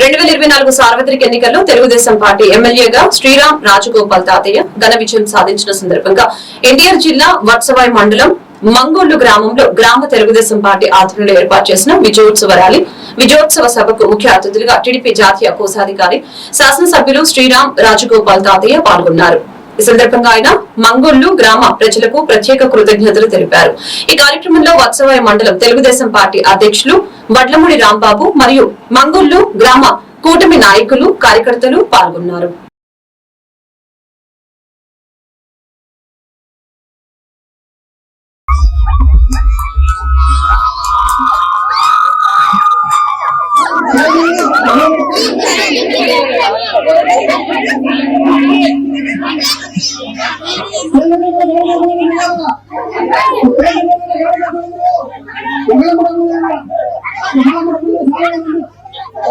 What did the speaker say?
రెండు వేల ఇరవై నాలుగు సార్వత్రిక ఎన్నికల్లో తెలుగుదేశం పార్టీ ఎమ్మెల్యేగా శ్రీరామ్ రాజగోపాల్ తాతయ్య ఘన విజయం సాధించిన సందర్భంగా ఎన్టీఆర్ జిల్లా వత్సవాయి మండలం మంగోళ్ళు గ్రామంలో గ్రామ తెలుగుదేశం పార్టీ ఆధ్వర్యంలో ఏర్పాటు చేసిన విజయోత్సవ ర్యాలీ. విజయోత్సవ సభకు ముఖ్య అతిథులుగా టీడీపీ జాతీయ కోశాధికారి శాసనసభ్యులు శ్రీరామ్ రాజగోపాల్ తాతయ్య పాల్గొన్నారు. ఈ సందర్భంగా ఆయన మంగోళ్ళు గ్రామ ప్రజలకు ప్రత్యేక కృతజ్ఞతలు తెలిపారు ఈ కార్యక్రమంలో వత్సవాయ మండలం తెలుగుదేశం పార్టీ అధ్యక్షులు వడ్లమూడి రాంబాబు మరియు మంగోళ్ళు గ్రామ కూటమి నాయకులు కార్యకర్తలు పాల్గొన్నారు Thank you. Thank you.